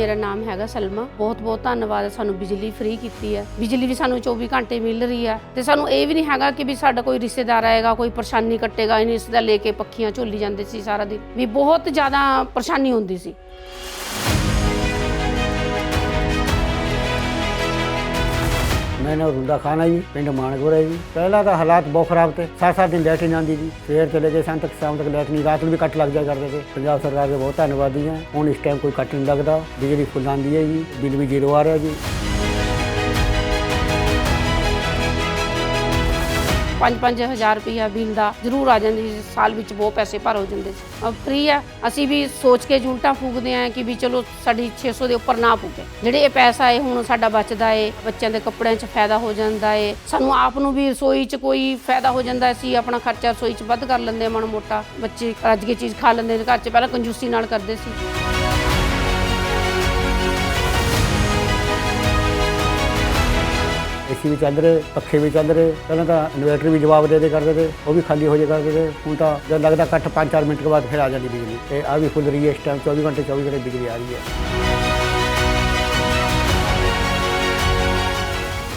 ਮੇਰਾ ਨਾਮ ਹੈਗਾ ਸਲਮਾ। ਬਹੁਤ ਬਹੁਤ ਧੰਨਵਾਦ ਸਾਨੂੰ ਬਿਜਲੀ ਫ੍ਰੀ ਕੀਤੀ ਹੈ। ਬਿਜਲੀ ਵੀ ਸਾਨੂੰ 24 ਘੰਟੇ ਮਿਲ ਰਹੀ ਹੈ ਤੇ ਸਾਨੂੰ ਇਹ ਵੀ ਨਹੀਂ ਹੈਗਾ ਕਿ ਵੀ ਸਾਡਾ ਕੋਈ ਰਿਸ਼ਤੇਦਾਰ ਆਏਗਾ, ਕੋਈ ਪਰੇਸ਼ਾਨੀ ਕੱਟੇਗਾ, ਇਹਨੇ ਇਸ ਦਾ ਲੈ ਕੇ ਪੱਖੀਆਂ ਝੋਲੀ ਜਾਂਦੇ ਸੀ ਸਾਰਾ ਦਿਨ। ਵੀ ਬਹੁਤ ਜ਼ਿਆਦਾ ਪਰੇਸ਼ਾਨੀ ਹੁੰਦੀ ਸੀ। ਮੈਂ ਨਾ ਰੁੰਦਾ ਖਾਨ ਹੈ ਜੀ, ਪਿੰਡ ਮਾਨਕਪੁਰ ਹੈ ਜੀ। ਪਹਿਲਾਂ ਤਾਂ ਹਾਲਾਤ ਬਹੁਤ ਖਰਾਬ ਤੇ ਸੱਤ ਸੱਤ ਦਿਨ ਲਾਈਟ ਨਹੀਂ ਆਉਂਦੀ ਜੀ। ਸਵੇਰ ਚਲੇ ਗਏ ਸ਼ਾਮ ਤੱਕ ਸ਼ਾਮ ਤੱਕ ਲਾਈਟ ਨਹੀਂ, ਰਾਤ ਨੂੰ ਵੀ ਕੱਟ ਲੱਗ ਜਾਇਆ ਕਰਦੇ ਤੇ। ਪੰਜਾਬ ਸਰਕਾਰ ਦੇ ਬਹੁਤ ਧੰਨਵਾਦੀ ਹਾਂ ਹੁਣ ਇਸ ਟਾਈਮ ਕੋਈ ਕੱਟ ਨਹੀਂ ਲੱਗਦਾ। ਬਿਜਲੀ ਫੁੱਲ ਆਉਂਦੀ ਹੈ ਜੀ, ਬਿੱਲ ਵੀ ਜ਼ੀਰੋ ਆ ਰਿਹਾ 5-5000 ਰੁਪਇਆ ਬਿੱਲ ਦਾ ਜ਼ਰੂਰ ਆ ਜਾਂਦੀ ਸੀ, ਸਾਲ ਵਿੱਚ ਬਹੁਤ ਪੈਸੇ ਭਰ ਹੋ ਜਾਂਦੇ ਸੀ। ਅਬ ਫ੍ਰੀ ਹੈ, ਅਸੀਂ ਵੀ ਸੋਚ ਕੇ ਜੁਲਟਾ ਫੂਕਦੇ ਆਂ ਕਿ ਵੀ ਚਲੋ ਸਾਡੀ 600 ਦੇ ਉੱਪਰ ਨਾ ਫੂਕੇ। ਜਿਹੜੇ ਇਹ ਪੈਸਾ ਏ ਹੁਣ ਸਾਡਾ ਬਚਦਾ ਏ ਬੱਚਿਆਂ ਦੇ ਕੱਪੜਿਆਂ 'ਚ ਫਾਇਦਾ ਹੋ ਜਾਂਦਾ ਏ ਸਾਨੂੰ ਆਪ ਨੂੰ ਵੀ ਰਸੋਈ 'ਚ ਕੋਈ ਫਾਇਦਾ ਹੋ ਜਾਂਦਾ ਸੀ ਆਪਣਾ ਖਰਚਾ ਰਸੋਈ 'ਚ ਵੱਧ ਕਰ ਲੈਂਦੇ ਆ ਮਾੜਾ ਮੋਟਾ। ਬੱਚੇ ਰੱਜ ਕੇ ਚੀਜ਼ ਖਾ ਲੈਂਦੇ ਘਰ 'ਚ ਪਹਿਲਾਂ ਕੰਜੂਸੀ ਨਾਲ ਕਰਦੇ ਸੀ। ਏਸੀ ਵੀ ਚੱਲ ਰਹੇ, ਪੱਖੇ ਵੀ ਚੱਲ ਰਹੇ, ਪਹਿਲਾਂ ਤਾਂ ਇਨਵਰਟਰ ਵੀ ਜਵਾਬ ਦੇ ਦੇ ਕਰਦੇ ਤੇ, ਉਹ ਵੀ ਖਾਲੀ ਹੋ ਜਾਇਆ ਕਰਦੇ ਤੇ, ਹੁਣ ਤਾਂ ਜਦ ਲੱਗਦਾ ਕੱਟ 5-4 ਮਿੰਟ ਕੇ ਬਾਅਦ ਫਿਰ ਆ ਜਾਂਦੀ ਬਿਜਲੀ ਤੇ ਆ ਵੀ ਫੁੱਲ ਰਹੀ ਹੈ ਇਸ ਟਾਈਮ 24 ਘੰਟੇ 24 ਘੰਟੇ ਬਿਜਲੀ ਆ ਰਹੀ ਹੈ।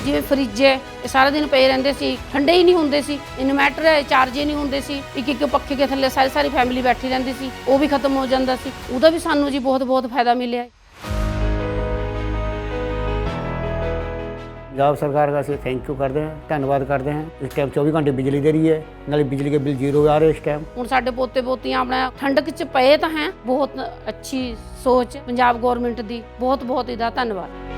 ਜਿਵੇਂ ਫਰਿੱਜ ਹੈ, ਇਹ ਸਾਰਾ ਦਿਨ ਪਏ ਰਹਿੰਦੇ ਸੀ, ਠੰਡੇ ਹੀ ਨਹੀਂ ਹੁੰਦੇ ਸੀ ਇਨਵਰਟਰ ਹੈ ਚਾਰਜ ਹੀ ਨਹੀਂ ਹੁੰਦੇ ਸੀ, ਇੱਕ ਇੱਕ ਪੱਖੇ ਦੇ ਥੱਲੇ ਸਾਰੀ ਸਾਰੀ ਫੈਮਿਲੀ ਬੈਠੀ ਰਹਿੰਦੀ ਸੀ, ਉਹ ਵੀ ਖਤਮ ਹੋ ਜਾਂਦਾ ਸੀ, ਉਹਦਾ ਵੀ ਸਾਨੂੰ ਜੀ ਬਹੁਤ ਬਹੁਤ ਫਾਇਦਾ ਮਿਲਿਆ ਪੰਜਾਬ ਸਰਕਾਰ ਦਾ ਅਸੀਂ ਥੈਂਕ ਯੂ ਕਰਦੇ ਹਾਂ, ਧੰਨਵਾਦ ਕਰਦੇ ਹਾਂ। ਇਸ ਟਾਈਮ 24 ਘੰਟੇ ਬਿਜਲੀ ਦੇ ਰਹੀ ਹੈ, ਨਾਲੇ ਬਿਜਲੀ ਦੇ ਬਿੱਲ ਜ਼ੀਰੋ ਆ ਰਹੇ ਇਸ ਟਾਈਮ ਹੁਣ ਸਾਡੇ ਪੋਤੇ ਪੋਤੀਆਂ ਆਪਣਾ ਠੰਡਕ ਚ ਪਏ ਤਾਂ ਹੈ, ਬਹੁਤ ਅੱਛੀ ਸੋਚ ਪੰਜਾਬ ਗਵਰਨਮੈਂਟ ਦੀ ਬਹੁਤ ਬਹੁਤ ਇਹਦਾ ਧੰਨਵਾਦ।